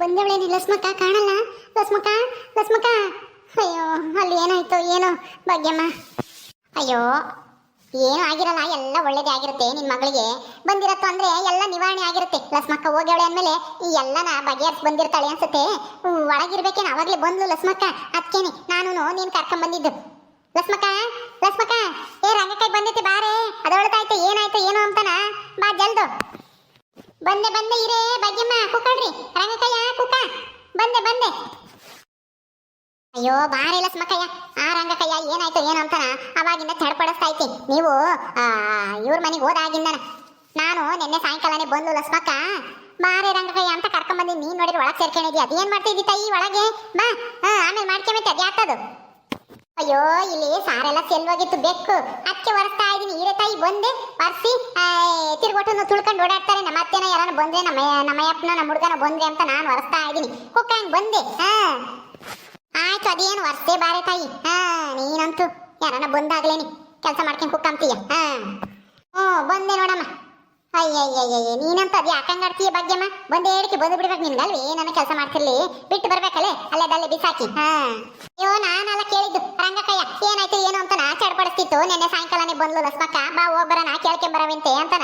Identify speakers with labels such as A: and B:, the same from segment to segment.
A: ಬಂದವಳೇನಿ ಲಸ್ಮಕ್ಕ ಕಾಣಲ್ಲ? ಲಸ್ಮಕ್ಕ ಲಸ್ಮಕ್ಕ. ಅಯ್ಯೋ, ಅಲ್ಲಿ ಏನಾಯ್ತು, ಏನೋ? ಭಾಗ್ಯಮ್ಮ. ಅಯ್ಯೋ, ಏನು ಆಗಿರಲ್ಲ, ಎಲ್ಲ ಒಳ್ಳೇದೇ ಆಗಿರುತ್ತೆ ನಿನ್ ಮಗಳಿಗೆ. ಬಂದಿರತ್ತು ಅಂದ್ರೆ ಎಲ್ಲ ನಿವಾರಣೆ ಆಗಿರುತ್ತೆ. ಲಸ್ಮಕ್ಕ ಹೋಗ್ಯವಳೆ ಅಂದ್ಮೇಲೆ ಈ ಎಲ್ಲನ ಬಗೆಹರಿಸಿ ಬಂದಿರ್ತಾಳೆ ಅನ್ಸುತ್ತೆ. ಒಳಗಿರ್ಬೇಕೇನ ಒಳಗಿರ್ಬೇಕೇನು, ಅವಾಗ್ಲೇ ಬಂದ್ಲು ಲಸ್ಮಕ್ಕ. ಅದಕ್ಕೇನೆ ನಾನು ನೀನ್ ಕರ್ಕೊಂಡ್ ಬಂದಿದ್ದು. ಲಸ್ಮಕ್ಕ ಲಸ್ಮಕ್ಕ. ಏ ರಂಗಕಾಯಿ ಬಂದೈತೆ ಬಾರೇ. ಅದೊಳತಾಯ್ತು ಏನಾಯ್ತು, ಏನು ಅಂತನ? ಬಾ ಜಲ್ದು. ಬಂದೆ ಬಂದೆ ಇರೇ ಭಾಗ್ಯಮ್ಮ, ಕೂಕಳ್ರಿ. ರಂಗಕಯ್ಯ, ಕೂಕ. ಬಂದೆ ಬಂದೆ. ಅಯ್ಯೋ, ಬಾರಿ ಇಲ್ಲ ಆ ರಂಗಕಯ್ಯ ಏನಾಯ್ತು, ಏನು ಅಂತಾನ? ಅವಾಗಿಂದ ಚಡ್ಪಡಿಸ್ತಾ ಐತಿ ನೀವು ಇವ್ರ ಮನೆಗೆ ಹೋದಾಗಿಂದನ. ನಾನು ನಿನ್ನೆ ಸಾಯಂಕಾಲನೆ ಬಂದು ಲಸ್ಮಕ್ಕ, ಬಾರೇ ರಂಗಕಯ್ಯ ಅಂತ ಕರ್ಕೊಂಬಂದಿ, ನೀನ್ ನೋಡಿದ್ರೆ ಒಳಗೆ ಸೇರ್ಕೊಂಡಿದ್ಯಾ? ಅದೇನ್ ಮಾಡ್ತಿದ್ದಿ ಈ ಒಳಗೆ? ಬಾ, ಹಾ, ಆಮೇಲೆ ಮಾಡ್ಕೊಂಬೈತೆ ಅದ್ಯಾತದು ಅಯ್ಯೋ, ಇಲ್ಲಿ ಸಾರೆಲ್ಲ ಸೆಲ್ವಾಗಿತ್ತು ಬೆಕ್ಕು. ಅದಕ್ಕೆ ಒರೆಸ್ತಾ ಇದೀನಿ ಈರೆ ತಾಯಿ ಬಂದೆ, ಒರೆಸಿ ತಿರ್ಗೊಟ್ಟು ತುಳ್ಕೊಂಡು ಓಡಾಡ್ತಾರೆ. ನಮ್ಮ ಅತ್ತೆನ ಯಾರನ್ನ ಬಂದ್ರೆ, ನಮ್ಮ ನಮ್ಮ ಅಪ್ಪನ ನಮ್ಮ ಹುಡುಗನ ಬಂದ್ರೆ ಅಂತ ನಾನು ಒರೆಸ್ತಾ ಇದ್ದೀನಿ. ಕುಕ್ಕ ಹಂಗ್ ಬಂದೆ. ಹಾ. ಆಯ್ತು, ಅದೇನು ಒರೆಸ್ತೆ ಬಾರೆ ತಾಯಿ. ಹಾ, ನೀನಂತೂ ಯಾರನ್ನ ಬಂದಾಗ್ಲೇನಿ. ಕೆಲಸ ಮಾಡ್ಕೊಂಡು ಕುಕ್ಕಂತೀಯ. ಹಾ. ಹ್ಞೂ ಬಂದೆ ನೋಡಮ್ಮ. ಅಯ್ಯಯ್ಯಯ್ಯ ನೀನಂತ ಅದು ಯಾಕಂಗಾಡ್ತೀಯ ಭಾಗ್ಯಮ್ಮ? ಬಂದ ಹೇಳಿಕೆ ಬಂದು ಬಿಡ್ಬೇಕು ನಿನ್ಗಲ್ವೇ? ನನ್ನ ಕೆಲಸ ಮಾಡ್ತಿರ್ಲಿ? ಬಿಟ್ಟು ಬರ್ಬೇಕಲ್ಲೇ? ಅಲ್ಲದಲ್ಲೇ ಬಿಸಾಕಿ. ಹಾ. ಅಯ್ಯೋ, ನಾನೆಲ್ಲ ಕೇಳಿದ್ದು. ರಂಗಕಯ್ಯ, ಏನಾಯ್ತು, ಏನು ಅಂತನ ಚಡ್ಪಡಿಸ್ತಿತ್ತು ನಿನ್ನೆ ಸಾಯಂಕಾಲನೇ ಬಂದ್ಲು ಲಸ್ಮಕ್ಕ ಬಾ ಹೋಗ್ಬರನ ಕೇಳ್ಕೆ ಬರವಂತೆ ಅಂತನ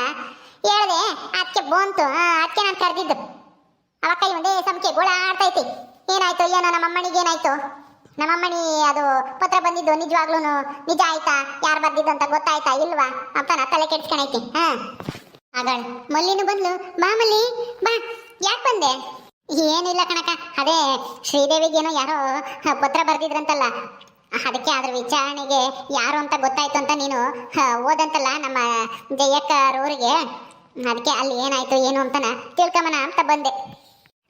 A: ಹೇಳ್ದೆ. ಅದಕ್ಕೆ ಬಂತು. ಅದಕ್ಕೆ ನಾನು ಕರೆದಿದ್ದು. ಅವಕ್ಕ ಒಂದೇ ಸಮಕ್ಕೆ ಗೋಳ ಆಡ್ತೈತಿ. ಏನಾಯ್ತು, ಏನೋ ನಮ್ಮಮ್ಮನಿಗೆ ಏನಾಯ್ತು? ನಮ್ಮಮ್ಮನಿ ಅದು ಪತ್ರ ಬಂದಿದ್ದು ನಿಜವಾಗ್ಲೂ ನಿಜ ಆಯ್ತಾ? ಯಾರು ಬರ್ದಿದ್ದು ಅಂತ ಗೊತ್ತಾಯ್ತಾ ಇಲ್ವಾ? ಅಂತ ನಾ ತಲೆ ಕೆಡ್ಸ್ಕೊಂಡೈತಿ ಹಾ. ಆಗಳ್ ಮಲ್ಲಿನು ಬಂದ್ಲು. ಬಾ ಮಲ್ಲಿ, ಬಾ. ಯಾಕೆ ಬಂದೆ? ಏನಿಲ್ಲ ಕಣಕ ಅದೇ ಶ್ರೀದೇವಿಗೇನೋ ಯಾರೋ ಪತ್ರ ಬರ್ದಿದ್ರಂತಲ್ಲ. ಅದಕ್ಕೆ ಅದ್ರ ವಿಚಾರಣೆಗೆ ಯಾರು ಅಂತ ಗೊತ್ತಾಯ್ತು ಅಂತ ನೀನು ಓದಂತಲ್ಲ ನಮ್ಮ ಜಯಕ್ಕರವರಿಗೆ ಅದಕ್ಕೆ ಅಲ್ಲಿ ಏನಾಯ್ತು, ಏನು ಅಂತನ ತಿಳ್ಕೊಂಬನ ಅಂತ ಬಂದೆ.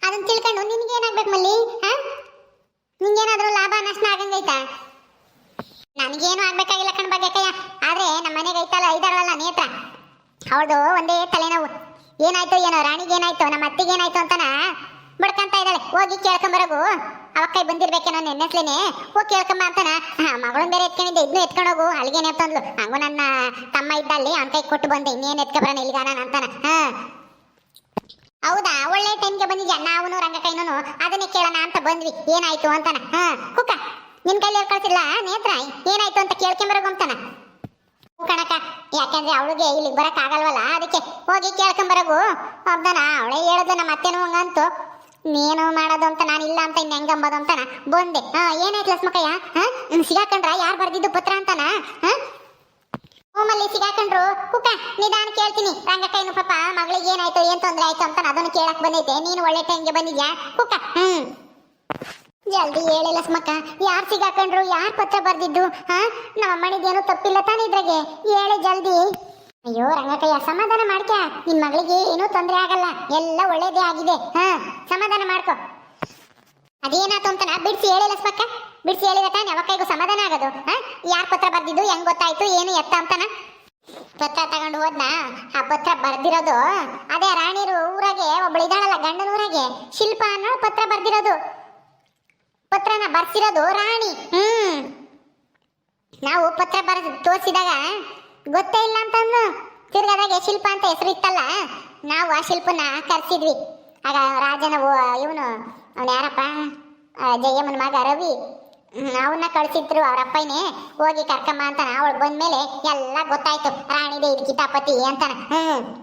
A: ಅದನ್ನ ತಿಳ್ಕೊಂಡು ನಿನ್ಗೆ ಏನಾಗ್ಬೇಕು ಮಲ್ಲಿ, ಹಾ? ನಿಂಗೇನಾದ್ರೂ ಲಾಭ ನಷ್ಟ ಆಗಂಗೈತಾ? ನನಗೇನು ಆಗ್ಬೇಕಾಗಿಲ್ಲ ಕಣ್ ಬಗ್ಗೆಕಯ್ಯ ಆದ್ರೆ ನಮ್ಮ ಮನೆಗೆ ಐತಲ್ಲ ಇದಾರಲ್ಲ ನೇತ್ರ. ಅವಳದು ಒಂದೇ ತಲೆನೋವು. ಏನಾಯ್ತು, ಏನೋ ರಾಣಿಗೆ ಏನಾಯ್ತು, ನಮ್ಮ ಅತ್ತಿಗೆ ಏನಾಯ್ತು ಅಂತನ ಬಡ್ಕಂತ ಇದ್ದಾಳೆ. ಹೋಗಿ ಕೇಳ್ಕೊಂಬರೋಗು ಅವ ಕೈ ಬಂದಿರ್ಬೇಕೇನೋ ನೆನ್ನೆಸ್ಲೇನೆ. ಹೋಗಿ ಕೇಳ್ಕೊಂಬ ಅಂತಾನ. ಹಾ ಮಗಳನ್ನ ಬೇರೆ ಎತ್ಕೊಂಡಿದ್ದೆ ಇದನ್ನು ಎತ್ಕೊಂಡೋಗು ಅಲ್ಲಿಗೇನೆ ಅಂತಂದ್ಲು. ಹಂಗು ನನ್ನ ತಮ್ಮ ಇದ್ದಲ್ಲಿ, ಅವನ ಕೈ ಕೊಟ್ಟು ಬಂದೆ, ಇನ್ನೇನು ಎತ್ಕೊಬರೋಣ ಇಲ್ಲಿಗಾನ ಅಂತಾನ. ಹಾ. ಹೌದಾ, ಒಳ್ಳೆ ಟೈಮ್ಗೆ ಬಂದಿದ್ಯಾ? ನಾವು ರಂಗಕೈನೂ ಅದನ್ನೇ ಕೇಳೋಣ ಅಂತ ಬಂದ್ವಿ. ಏನಾಯ್ತು ಅಂತಾನ. ಹಾ ಕುಕ್ಕ ನಿನ್ ಕೈಲಿ ಹೇಳ್ಕೊಳ್ತಿಲ್ಲ ನೇತ್ರ ಏನಾಯ್ತು ಅಂತ ಕೇಳ್ಕೊಂಬರೋಗು ಅಂತಾನ. ಕಣಕ ಯಾಕಂದ್ರೆ ಅವಳಿಗೆ ಇಲ್ಲಿಗೆ ಬರಕ್ ಆಗಲ್ವಲ್ಲ? ಅದಕ್ಕೆ ಹೋಗಿ ಕೇಳ್ಕೊಂಬರಗು ಹೌದನ? ಅವಳೇ ಹೇಳದ್ ನಮ್ಮ ಅತ್ತೆನೂ ಹಂಗಂತು ನೀನು ಮಾಡೋದು ಅಂತ ನಾನು ಇಲ್ಲ ಅಂತ ಇನ್ನು ಹೆಂಗಂಬೋದು ಅಂತಾನ? ಬಂದೆ. ಹಾ ಏನಾಯ್ತು ಲಸ್ಮಕಯ್ಯ ಹಾ? ಸಿಗಾಕಂಡ್ರ? ಯಾರು ಬರ್ದಿದ್ದು ಪತ್ರ ಅಂತಾನ? ಹಾ? ಹೋಮಲ್ಲಿ ಸಿಗಾಕೊಂಡ್ರು? ಕುಕ್ಕ ನಿಧಾನ ಕೇಳ್ತೀನಿ. ರಂಗಕೈನು ಪಾಪ ಮಗಳಿಗೆ ಏನಾಯ್ತು, ಏನ್ ತೊಂದ್ರೆ ಆಯ್ತು ಅಂತ ಅದನ್ನು ಕೇಳಕ್ ಬಂದೈತೆ. ನೀನು ಒಳ್ಳೆ ಟೈಮ್ಗೆ ಬಂದಿದ್ಯಾ? ಕುಕ್ಕ ಹ್ಮ್. ಜಲ್ದಿ ಹೇಳಿ ಲಸ್ಮಕ್ಕ ಯಾರು ಸಿಗಾಕೊಂಡ್ರು, ಯಾರು ಪತ್ರ ಬರ್ದಿದ್ದು ಹಾ ನಮ್ಮ ಅಮ್ಮನಿಗೇನು ತಪ್ಪಿಲ್ಲ ತಾನೇ ಇದ್ರಾಗೆ. ಹೇಳಿ ಜಲ್ದಿ. ಅಯ್ಯೋ ರಂಗಕಯ್ಯ, ಸಮಾಧಾನ ಮಾಡ್ಕ ನಿನ್ ಮಗಳಿಗೆ ಏನೂ ತೊಂದರೆ ಆಗಲ್ಲ. ಎಲ್ಲ ಒಳ್ಳೇದೇ ಆಗಿದೆ, ಹಾ? ಸಮಾಧಾನ ಮಾಡ್ಕೊ. ಅದೇನಾಯ್ತು ಅಂತನ? ಬಿಡ್ಸಿ ಹೇಳಿ ಲಸ್ಮಕ್ಕ ಬಿಡ್ಸಿ ಹೇಳಿದ ತಾನೆ ಕೈಗೂ ಸಮಾಧಾನ ಆಗೋದು ಹಾ ಯಾರ್ ಪತ್ರ ಬರ್ದಿದ್ದು, ಹೆಂಗ್ ಗೊತ್ತಾಯ್ತು, ಏನು ಎತ್ತ ಅಂತನ? ಪತ್ರ ತಗೊಂಡು ಹೋದ್ನ? ಆ ಪತ್ರ ಬರ್ದಿರೋದು, ಅದೇ ರಾಣಿರು ಊರಾಗೆ, ಒಬ್ಳು ಗಂಡನ ಊರಾಗೆ, ಶಿಲ್ಪ ಅನ್ನೋ ಪತ್ರ ಬರ್ದಿರೋದು. ಪತ್ರನ ಬರ್ಸಿರೋದು ರಾಣಿ. ಹ್ಮ್. ನಾವು ಪತ್ರ ಬರ, ತೋರಿಸಿದಾಗ ಗೊತ್ತೇ ಇಲ್ಲ ಅಂತಂದು ತಿರ್ಗದಾಗೆ ಶಿಲ್ಪ ಅಂತ ಹೆಸರು ಇತ್ತಲ್ಲ, ನಾವು ಆ ಶಿಲ್ಪನ ಕರೆಸಿದ್ವಿ. ಆಗ ರಾಜನ ಇವನು, ಅವನು ಯಾರಪ್ಪ? ಜಯಮ್ಮನ ಮಗ ರವಿ. ಅವನ್ನ ಕಳ್ಸಿದ್ರು, ಅವ್ರ ಅಪ್ಪನೇ, ಹೋಗಿ ಕರ್ಕಮ್ಮ ಅಂತ ಅವಳು ಬಂದ್ಮೇಲೆ ಎಲ್ಲ ಗೊತ್ತಾಯ್ತು. ರಾಣಿದೆ ಇದು ಕಿತಾಪತಿ ಅಂತಾನ. ಹ್ಮ್.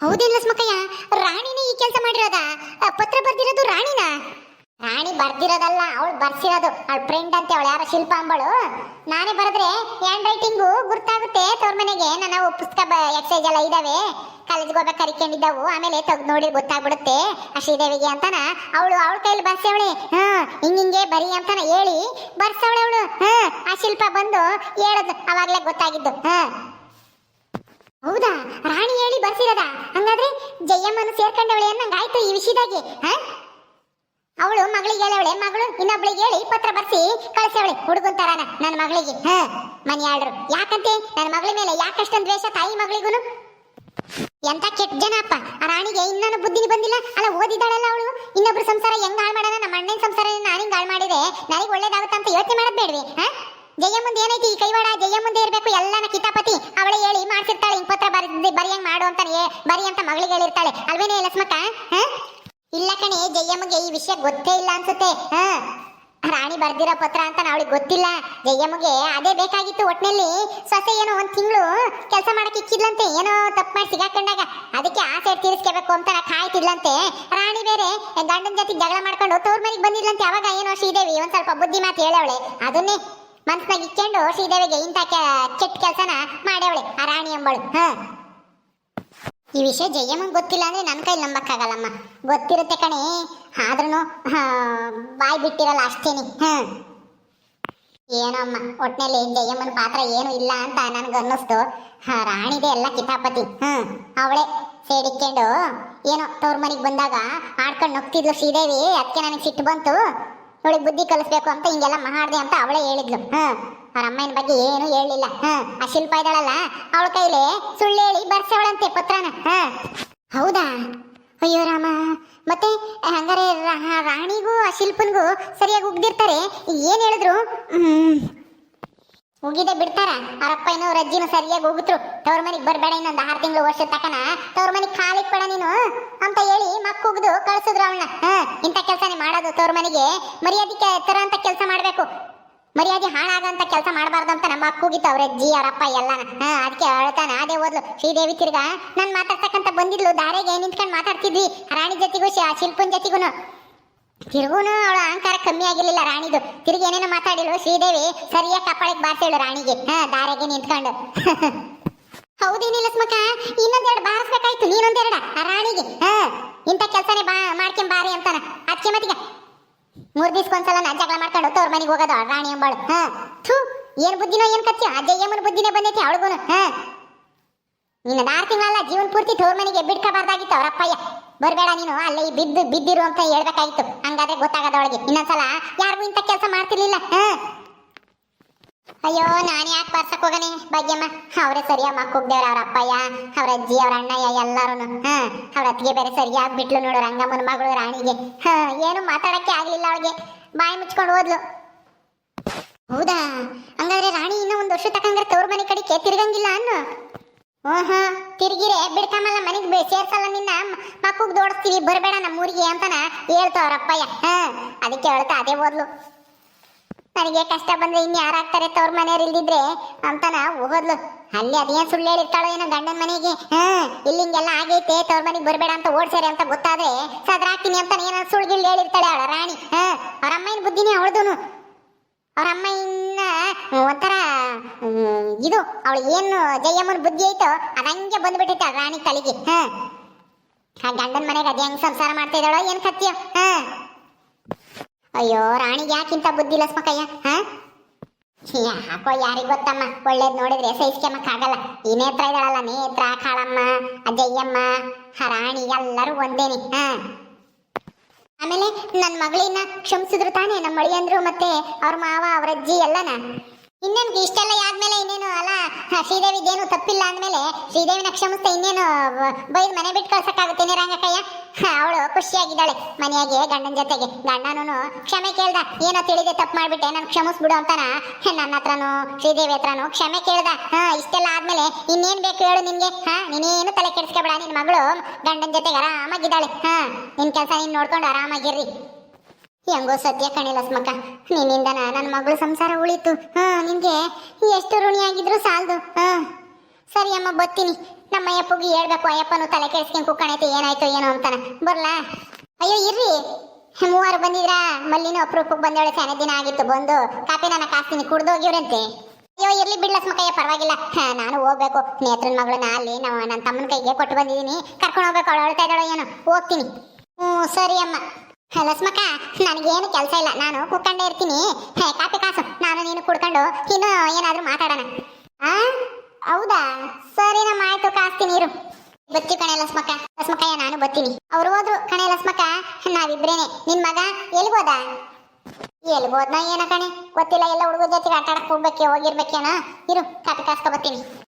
A: ಹೌದೇನು ಲಸ್ಮಕ್ಕಯ್ಯ ರಾಣಿನೇ ಈ ಕೆಲಸ ಮಾಡಿರೋದ? ಪತ್ರ ಬರ್ದಿರೋದು ರಾಣಿ ಬರ್ದಿರೋದಲ್ಲ, ಅವಳು ಬರ್ಸಿರೋದು. ಅವಳ ಫ್ರೆಂಡ್ ಅಂತ, ಅವಳು ಯಾರ ಶಿಲ್ಪ ಅಂಬಳು. ನಾನೇ ಬರೆದ್ರೆ ಹ್ಯಾಂಡ್ ರೈಟಿಂಗು ಗುರ್ತಾಗುತ್ತೆ ತವ್ರ ಮನೆಗೆ. ನನ್ನ ಪುಸ್ತಕ ಎಕ್ಸೈಜ್ ಎಲ್ಲ ಇದಾವೆ. ಕಾಲೇಜ್ಗೆ ಹೋಗ್ಬೇಕು ಕರಿಕೊಂಡಿದ್ದವು. ಆಮೇಲೆ ತೆಗ್ದು ನೋಡಿ ಗೊತ್ತಾಗ್ಬಿಡುತ್ತೆ. ಶ್ರೀದೇವಿಗೆ ಅಂತಾನ, ಅವಳು ಅವಳ ಕೈಲಿ ಬರ್ಸವಳೆ ಹಾ, ಹಿಂಗಿಂಗೆ ಬರಿ ಅಂತಾನ ಹೇಳಿ ಬರ್ಸವಳೆ ಅವಳು. ಹಾ, ಆ ಶಿಲ್ಪ ಬಂದು ಹೇಳದ್ ಅವಾಗ್ಲೇ ಗೊತ್ತಾಗಿದ್ದು. ಹಾ. ಹೌದಾ? ರಾಣಿ ಹೇಳಿ ಬರ್ಸಿರೋದ? ಹಂಗಾದ್ರೆ ಜಯಮ್ಮನ ಸೇರ್ಕೊಂಡವಳೆ ಅನ್ನಂಗಾಯ್ತು ಈ ವಿಷಯದಾಗಿ. ಹಾ? ಅವಳು ಮಗಳಿಗೆ ಹೇಳವಳೆ, ಮಗಳು ಇನ್ನೊಬ್ಳಿಗೆ ಹೇಳಿ ಪತ್ರ ಬರ್ಸಿ ಕಳಿಸವಳೆ ಹುಡುಗನ್ ತರಾನ ನನ್ನ ಮಗಳಿಗೆ. ಹ, ಮನಿ ಆಡ್ರು ಯಾಕಂತೆ? ನನ್ನ ಮಗಳ ಮೇಲೆ ಯಾಕಷ್ಟೊಂದು ದ್ವೇಷ ತಾಯಿ ಮಗಳಿಗೂನು? ಎಂತ ಕೆಟ್ಟ ಜನ ಅಪ್ಪ ಆ ರಾಣಿಗೆ ಇನ್ನೂ ಬುದ್ಧಿನಿ ಬಂದಿಲ್ಲ. ಅಲ್ಲ, ಓದಿದ್ದಾಳಲ್ಲ ಅವಳು? ಇನ್ನೊಬ್ರು ಸಂಸಾರ ಹೆಂಗ್ ಹಾಳು ಮಾಡೋಣ? ನಮ್ಮ ಅಣ್ಣನ ಸಂಸಾರ ನಾನು ಹಿಂಗ್ ಹಾಳು ಮಾಡಿದೆ ನನಗೆ ಒಳ್ಳೇದಾಗುತ್ತೆ ಅಂತ ಯೋಚನೆ ಮಾಡೋದ್ ಹ ಹಾ? ಜಯ ಮುಂದೆ ಏನೈತಿ ಈ ಕೈವಾಡ? ಜಯ ಮುಂದೆ ಇರಬೇಕು ಎಲ್ಲನ ಕಿತಾಪತಿ. ಅವಳೇ ಹೇಳಿ ಮಾಡ್ಸಿರ್ತಾಳೆ, ಹಿಂಗ್ ಪತ್ರ ಬರಿ ಬರಿಯಂಗ್ ಮಾಡು ಅಂತ ಬರಿ ಅಂತ ಮಗಳಿಗೆ ಹೇಳಿರ್ತಾಳೆ. ಅಲ್ವೇನೇ ಲಕ್ಷ್ಮಕ್ಕ ಹಾ? ಇಲ್ಲ ಕಣೆ ಜಯ್ಯಮ್ಮಗೆ ಈ ವಿಷಯ ಗೊತ್ತೇ ಇಲ್ಲ ಅನ್ಸುತ್ತೆ. ಹಾ, ರಾಣಿ ಬರ್ದಿರೋ ಪತ್ರ ಅಂತ ಅವಳಿಗೆ ಗೊತ್ತಿಲ್ಲ. ಜಯಮ್ಮಗೆ ಅದೇ ಬೇಕಾಗಿತ್ತು ಒಟ್ನಲ್ಲಿ. ಸೊಸೆ ಏನೋ ಒಂದ್ ತಿಂಗಳು ಕೆಲಸ ಮಾಡಕ್ಕೆ ಇಕ್ಕಿದ್ಲಂತೆ, ಏನೋ ತಪ್ಪು ಮಾಡಿ ಸಿಗಾಕೊಂಡಾಗ. ಅದಕ್ಕೆ ಆಸೆ ತೀರಿಸ್ಕೋಬೇಕು ಅಂತ ಕಾಯ್ತಿದ್ಲಂತೆ. ರಾಣಿ ಬೇರೆ, ಗಂಡನ ಜೊತೆ ಜಗಳ ಮಾಡ್ಕೊಂಡು ತೋರ್ ಮನೆಗೆ ಬಂದಿದ್ಲಂತೆ, ಅವಾಗ ಏನೋ ಶ್ರೀದೇವಿ, ಒಂದ್ ಸ್ವಲ್ಪ ಬುದ್ಧಿ ಮಾತು ಹೇಳವಳೆ. ಅದನ್ನೇ ಮನ್ಸ್ನಾಗ ಇಕ್ಕೊಂಡು ಶ್ರೀದೇವಿಗೆ ಇಂಥ ಕೆಟ್ಟ ಕೆಲಸನ ಮಾಡ್ಯವಳೆ, ಆ ರಾಣಿ ಎಂಬಳು ಹ. ಈ ವಿಷಯ ಜಯಮ್ಮಂಗ್ ಗೊತ್ತಿಲ್ಲ ಅಂದ್ರೆ ನನ್ನ ಕೈ ನಂಬಕ್ಕಾಗಲ್ಲಮ್ಮ. ಗೊತ್ತಿರುತ್ತೆ ಕಣೆ. ಆದ್ರೂ ಬಾಯ್ ಬಿಟ್ಟಿರಲ್ಲ ಅಷ್ಟೇನಿ. ಹ. ಏನೋ ಅಮ್ಮ ಒಟ್ನಲ್ಲಿ ಜಯಮ್ಮನ ಪಾತ್ರ ಏನು ಇಲ್ಲ ಅಂತ ನನಗೆ ಅನ್ನಿಸ್ತು ರಾಣಿದೆ ಎಲ್ಲ ಕಿತಾಪತಿ. ಹ್ಮ್ ಅವಳೆ ಸೇಡಿಕೊಂಡು ಏನೋ ತವ್ರ ಮನೆಗೆ ಬಂದಾಗ ಆಡ್ಕೊಂಡು ನಗ್ತಿದ್ಲು ಶ್ರೀದೇವಿ ಅದಕ್ಕೆ ನನಗೆ ಸಿಟ್ಟು ಬಂತು. ನೋಡಿ ಬುದ್ಧಿ ಕಲಿಸ್ಬೇಕು ಅಂತ ಹಿಂಗೆಲ್ಲ ಮಾಡಿದೆ ಅಂತ ಅವಳೇ ಹೇಳಿದ್ಲು. ಹ್ಮ್ ಅವ್ರ ಅಮ್ಮನ ಬಗ್ಗೆ ಏನು ಹೇಳಿಲ್ಲ ಹ್ಮ್ ಆ ಶಿಲ್ಪ ಇದ್ದಾಳಲ್ಲ, ಅವಳ ಕೈಲಿ ಸುಳ್ಳು ಹೇಳಿ ಬರ್ಸವಳಂತೆ ಪತ್ರನ. ಹೌದಾ? ಅಯ್ಯೋ ರಾಮ, ಮತ್ತೆ ಹಂಗಾರೆ ರಾಣಿಗೂ ಆ ಶಿಲ್ಪನ್ಗೂ ಸರಿಯಾಗಿ ಉಗ್ದಿರ್ತಾರೆ? ಏನ್ ಹೇಳಿದ್ರು? ಉಗಿದೆ ಬಿಡ್ತಾರ? ಅವರಪ್ಪ ಏನೋ ರಜ್ಜಿನ ಸರಿಯಾಗಿ ಹೋಗಿದ್ರು ತವ್ರ ಮನೆಗೆ ಬರಬೇಡ ಇನ್ನೊಂದು ಆರು ತಿಂಗಳು ವರ್ಷ ತಕನ. ತವ್ರ ಮನೆಗೆ ಕಾಲಿಕ್ ಬೇಡ ನೀನು ಅಂತ ಹೇಳಿ ಮಕ್ಕ ಉಗ್ದು ಕಳ್ಸಿದ್ರು ಅವಳನ್ನ. ಇಂಥ ಕೆಲಸನೇ ಮಾಡೋದು ತವ್ರ ಮನೆಗೆ. ಮರ್ಯಾದಿಕೆ ತರ ಅಂತ ಕೆಲಸ ಮಾಡ್ಬೇಕು. ಮರ್ಯಾದೆ ಹಾಳಾಗಂತ ಕೆಲಸ ಮಾಡಬಾರ್ದು ಅಂತ ನಮ್ಮ ಅಕ್ಕ ಹೋಗಿತ್ತು ಅವ್ರ. ಅಜ್ಜಿ ಅವರಪ್ಪ ಎಲ್ಲಾನ. ಹಾ, ಅದಕ್ಕೆ ಅಳ್ತಾನ. ಅದೇ ಓದ್ಲು. ಶ್ರೀದೇವಿ ತಿರ್ಗಾ, ನಾನು ಮಾತಾಡ್ತಕ್ಕಂತ ಬಂದಿದ್ಲು. ದಾರೆಗೆ ನಿಂತ್ಕೊಂಡು ಮಾತಾಡ್ತಿದ್ವಿ. ರಾಣಿ ಜೊತೆಗೂ ಶಿಲ್ಪನ್ ಜೊತೆಗೂ ತಿರುಗೂನು ಅವಳ ಅಹಂಕಾರ ಕಮ್ಮಿ ಆಗಿರ್ಲಿಲ್ಲ ರಾಣಿದು. ತಿರುಗಿ ಏನೇನೋ ಮಾತಾಡಿಳು ಶ್ರೀದೇವಿ, ಸರಿಯಾಗಿ ಕಪ್ಪಳಕ್ಕೆ ಬಾರ್ಸೇಳು ರಾಣಿಗೆ. ಹಾ, ದಾರೆಗೆ ನಿಂತ್ಕೊಂಡು. ಹೌದೇನಿಲ್ಲ ಸ್ಮಕ ಇನ್ನೊಂದೆರಡು ಬಾರಿಸ್ಬೇಕಾಯ್ತು. ನೀನೊಂದೆರಡ. ರಾಣಿಗೆ. ಹಾ, ಇಂಥ ಕೆಲಸನೇ ಬಾ, ಮಾಡ್ಕೊಂಡ್ ಬಾರಿ ಅಂತಾನ. ಅದಕ್ಕೆ ಮತ್ತೀಗ ಮೂರ್ ದಿವ್ಸಕ್ಕೊಂದ್ಸಲ ನಾ ಜಗಳ ಮಾಡ್ಕೊಂಡು ತವ್ರ ಮನೆಗೆ ಹೋಗೋದು. ರಾಣಿ ಅಂಬಾಳು. ಹಾ. ಥೂ, ಏನ್ ಬುದ್ಧಿನೋ ಏನ್ ಕತ್ತಿ ಅಜ್ಜಯ್ಯಮ್ಮನ ಬುದ್ಧಿನೇ ಬಂದೈತಿ ಅವಳಿಗೂನು. ಹ. ನಿನ್ನ ಆರು ತಿಂಗಳಲ್ಲ ಜೀವನ ಪೂರ್ತಿ ತವ್ರ ಮನೆಗೆ ಬಿಡ್ಕಬಾರ್ದಾಗಿತ್ತು ಅವರಪ್ಪಯ್ಯ. ಬರಬೇಡ ನೀನು, ಅಲ್ಲೇ ಬಿದ್ದು, ಬಿದ್ದಿರು ಅಂತ ಹೇಳ್ಬೇಕಾಗಿತ್ತು. ಹಂಗಾದ್ರೆ ಗೊತ್ತಾಗದವಳಿಗೆ ಇನ್ನೊಂದ್ಸಲ ಯಾರಿಗೂ ಇಂಥ ಕೆಲಸ ಮಾಡ್ತಿರ್ಲಿಲ್ಲ. ಹ. ಅಯ್ಯೋ, ನಾನು ಯಾಕೆ ಬರ್ಸಕ್ ಹೋಗನಿ? ಭಾಗ್ಯಮ್ಮ, ಅವರೇ ಸರಿಯಾಗಿ ಮಕ್ಕ ಹೋಗ್ದೇವ್ರ ಅವ್ರ ಅಪ್ಪಯ್ಯ, ಅವ್ರ ಅಜ್ಜಿ, ಅವ್ರ ಅಣ್ಣಯ್ಯ ಎಲ್ಲಾರು ಹ, ಅವ್ರ ಅತ್ತಿಗೆ ಬೇರೆ ಸರಿಯಾಗಿ ಬಿಟ್ಲು ನೋಡು, ರಂಗಮ್ಮನ ಮಗಳು, ರಾಣಿಗೆ. ಹ, ಏನು ಮಾತಾಡಕ್ಕೆ ಆಗ್ಲಿಲ್ಲ ಅವಳಿಗೆ. ಬಾಯಿ ಮುಚ್ಕೊಂಡು ಹೋದ್ಲು ಹೌದಾ? ಹಂಗಾದ್ರೆ ರಾಣಿ ಇನ್ನೂ ಒಂದು ವರ್ಷ ತಕಂಗ್ರೆ ತವ್ರ ಮನೆ ಕಡೆಗೆ ತಿರ್ಗಂಗಿಲ್ಲ ಅನ್ನು? ಓಹ್, ತಿರ್ಗಿರೆ ಬಿಡ್ಕಮಲ್ಲ ಮನೆಗೆ ಸೇರ್ಸಲ್ಲ ನಿನ್ನ ಮಕ್ಕಗ್ ದೋಡಿಸ್ತೀವಿ, ಬರಬೇಡ ನಮ್ಮ ಊರಿಗೆ ಅಂತನ ಹೇಳ್ತಾವ್ರಪ್ಪಯ್ಯ ಹಾ, ಅದಕ್ಕೆ ಹೇಳ್ತಾ ಅದೇ ಓದ್ಲು. ನನಗೆ ಕಷ್ಟ ಬಂದ್ರೆ ಇನ್ನು ಯಾರಾಗ್ತಾರೆ ತವ್ರ ಮನೆಯವ್ರು ಇಲ್ದಿದ್ರೆ ಅಂತನ ಹೋದ್ಲು ಅಲ್ಲಿ ಅದೇನ್ ಸುಳ್ಳು ಹೇಳಿರ್ತಾಳೋ ಏನೋ ಗಂಡನ ಮನೆಗೆ? ಹಾ ಇಲ್ಲಿ ಹಿಂಗೆಲ್ಲ ಆಗೈತೆ, ತವ್ರ ಮನೆಗೆ ಬರಬೇಡ ಅಂತ ಓಡ್ಸಾರೆ ಅಂತ ಗೊತ್ತಾದ್ರೆ ಸದ್ರಾಕ್ತೀನಿ ಅಂತ ಏನೋ ಸುಳ್ಳು ಹೇಳಿರ್ತಾಳೆ ಅವಳ ರಾಣಿ. ಹಾ, ಅವ್ರ ಅಮ್ಮನ ಬುದ್ಧಿನೇ ಅವಳದೂನು. ಅವ್ರ ಅಮ್ಮ ಇನ್ನ ಒಂಥರ ಇದು ಅವಳು ಏನು ಜಯಮ್ಮನ ಬುದ್ಧಿ ಐತೋ ಅದಂಗೆ ಬಂದ್ಬಿಟ್ಟಿತ್ತ ರಾಣಿ ತಲೆಗೆ ಹ, ಆ ಗಂಡನ ಮನೆಗೆ ಅದೇ ಹೆಂಗ್ ಸಂಸಾರ ಮಾಡ್ತಾ ಇದ್ದಾಳೋ ಏನ್ ಕತ್ತಿಯೋ ಹ. ಅಯ್ಯೋ, ರಾಣಿಗೆ ಯಾಕಿಂತ ಬುದ್ಧಿ ಇಲ್ಲ ಸ್ಮಕಯ್ಯ ಹ ಯಾಕೋ ಯಾರಿಗ್ ಗೊತ್ತಮ್ಮ? ಒಳ್ಳೇದ್ ನೋಡಿದ್ರೆ ಆಗಲ್ಲ. ಈ ನೇತ್ರ ಇದಳಲ್ಲ, ನೇತ್ರ, ಕಾಳಮ್ಮ, ಅಜಯ್ಯಮ್ಮ ರಾಣಿ, ಎಲ್ಲರೂ ಒಂದೇನೆ, ಹಾ? ಆಮೇಲೆ ನನ್ನ ಮಗಳಿನ ಕ್ಷಮಿಸಿದ್ರು ತಾನೇ ನಮ್ಮ ಅಳಿಯಂದ್ರು ಮತ್ತೆ ಅವ್ರ ಮಾವ, ಅವ್ರ ಅಜ್ಜಿ ಎಲ್ಲನ? ಇನ್ನೇನು ಇಷ್ಟೆಲ್ಲ ಆದ್ಮೇಲೆ ಇನ್ನೇನು, ಅಲ್ಲ, ಶ್ರೀದೇವಿ ಶ್ರೀದೇವಿದೇನು ತಪ್ಪಿಲ್ಲ ಅಂದ್ಮೇಲೆ ಶ್ರೀದೇವಿನ ಕ್ಷಮಿಸ್ತಾ ಇನ್ನೇನು, ಬೈದು ಮನೆ ಬಿಟ್ಟು ಕಳ್ಸಕ್ಕಾಗುತ್ತೇನೆ ರಂಗಕ್ಕಯ್ಯ ಅವಳು ಖುಷಿಯಾಗಿದ್ದಾಳೆ ಮನೆಯಾಗೆ, ಗಂಡನ ಜೊತೆಗೆ. ಗಂಡನೂ ಕ್ಷಮೆ ಕೇಳ್ದ. ಏನೋ ತಿಳಿದೆ ತಪ್ಪು ಮಾಡಿಬಿಟ್ಟೆ, ನಾನು ಕ್ಷಮಿಸ್ಬಿಡು ಅಂತಾನ? ನನ್ನ ಹತ್ರನು, ಶ್ರೀದೇವಿ ಹತ್ರನು ಕ್ಷಮೆ ಕೇಳ್ದ. ಹಾ, ಇಷ್ಟೆಲ್ಲ ಆದ್ಮೇಲೆ ಇನ್ನೇನ್ ಬೇಕು ಹೇಳು ನಿನ್ಗೆ? ಹಾ, ನೀನೇನು ತಲೆ ಕೆಡಿಸ್ಕೊಬೇಡ, ನಿನ್ ಮಗಳು ಗಂಡನ ಜೊತೆಗೆ ಆರಾಮಾಗಿದ್ದಾಳೆ. ಹಾ, ನಿನ್ ಕೆಲಸ ನೀನ್ ನೋಡ್ಕೊಂಡು ಆರಾಮಾಗಿರ್ರಿ. ಹೆಂಗೋ ಸದ್ಯ ಕಣಿಲ್ಲ ಸ್ಮಕ ನಿನ್ನಿಂದ ನನ್ನ ಮಗಳು ಸಂಸಾರ ಉಳಿತು. ಹಾ ನಿನ್ಗೆ ಎಷ್ಟು ಋಣಿಯಾಗಿದ್ರು ಸಾಲದು. ಹಾ. ಸರಿ ಅಮ್ಮ ಬತ್ತೀನಿ ನಮ್ಮ ಅಯ್ಯಪ್ಪಗೆ ಹೇಳ್ಬೇಕು, ಅಯ್ಯಪ್ಪನು ತಲೆ ಕೆಡಿಸ್ಕೊಂಡು ಕುಕ್ಕಣೈತೆ ಏನಾಯ್ತು ಏನೋ ಅಂತಾನ. ಬರ್ಲಾ? ಅಯ್ಯೋ, ಇರ್ರಿ. ಮೂವರು ಬಂದಿದ್ರಾ? ಮಲ್ಲಿನೂ ಅಪರೂಪಕ್ಕೆ ಬಂದವಳೆ ಸಣ್ಣ ದಿನ ಆಗಿತ್ತು, ಬಂದು ಕಾಪಿ ನನ್ನ ಕಾಸ್ತೀನಿ, ಕುಡ್ದೋಗಿವ್ರಂತೆ. ಅಯ್ಯೋ, ಇರ್ಲಿ ಬಿಡ್ಲ ಸ್ಮಕಯ್ಯ ಪರವಾಗಿಲ್ಲ. ನಾನು ಹೋಗ್ಬೇಕು. ನೇತ್ರನ ಮಗಳನ್ನ ಅಲ್ಲಿ ನಾವು ನನ್ನ ತಮ್ಮನ ಕೈಗೆ ಕೊಟ್ಟು ಬಂದಿದ್ದೀನಿ. ಕರ್ಕೊಂಡು ಹೋಗ್ಬೇಕು, ಅವಳು ಅಳ್ತಾ ಇದ್ದಾಳೋ ಏನು. ಹೋಗ್ತೀನಿ. ಹ್ಞೂ ಸರಿ ಅಮ್ಮ. ಹಲೋ ಸ್ಮಕ ನನಗೇನು ಕೆಲಸ ಇಲ್ಲ. ನಾನು ಕುಡ್ಕೊಂಡೇ ಇರ್ತೀನಿ. ಹೇ ಕಾಪಿ ಕಾಸು. ನಾನು ನೀನು ಕುಡ್ಕೊಂಡು ಇನ್ನು ಏನಾದರೂ ಮಾತಾಡೋಣ. ಆ? ಹೌದಾ? ಸರಿ, ನಮ್ಮ ಆಯ್ತು. ಕಾಸ್ತೀನಿ, ಇರು. ಬತ್ತಿ ಕಣೆ ಲಸ್ಮಕ ಲಸ್ಮಕ್ಕಯ್ಯ ನಾನು ಬತ್ತೀನಿ. ಅವ್ರು ಹೋದ್ರು ಕಣೆ ಲಸ್ಮಕ ನಾವಿಬ್ರೇನೆ. ನಿನ್ ಮಗ ಎಲ್ಗೋದ ಎಲ್ಗೋದ್ನ ಏನ ಕಣೆ. ಗೊತ್ತಿಲ್ಲ, ಎಲ್ಲ ಹುಡುಗರ ಜೊತೆಗೆ ಆಟ ಆಡಕ್ ಹೋಗ್ಬೇಕೆ, ಹೋಗಿರ್ಬೇಕೇನೋ. ಇರು ಕಾಪಿ ಕಾಸ್ಕೊ ಬರ್ತೀನಿ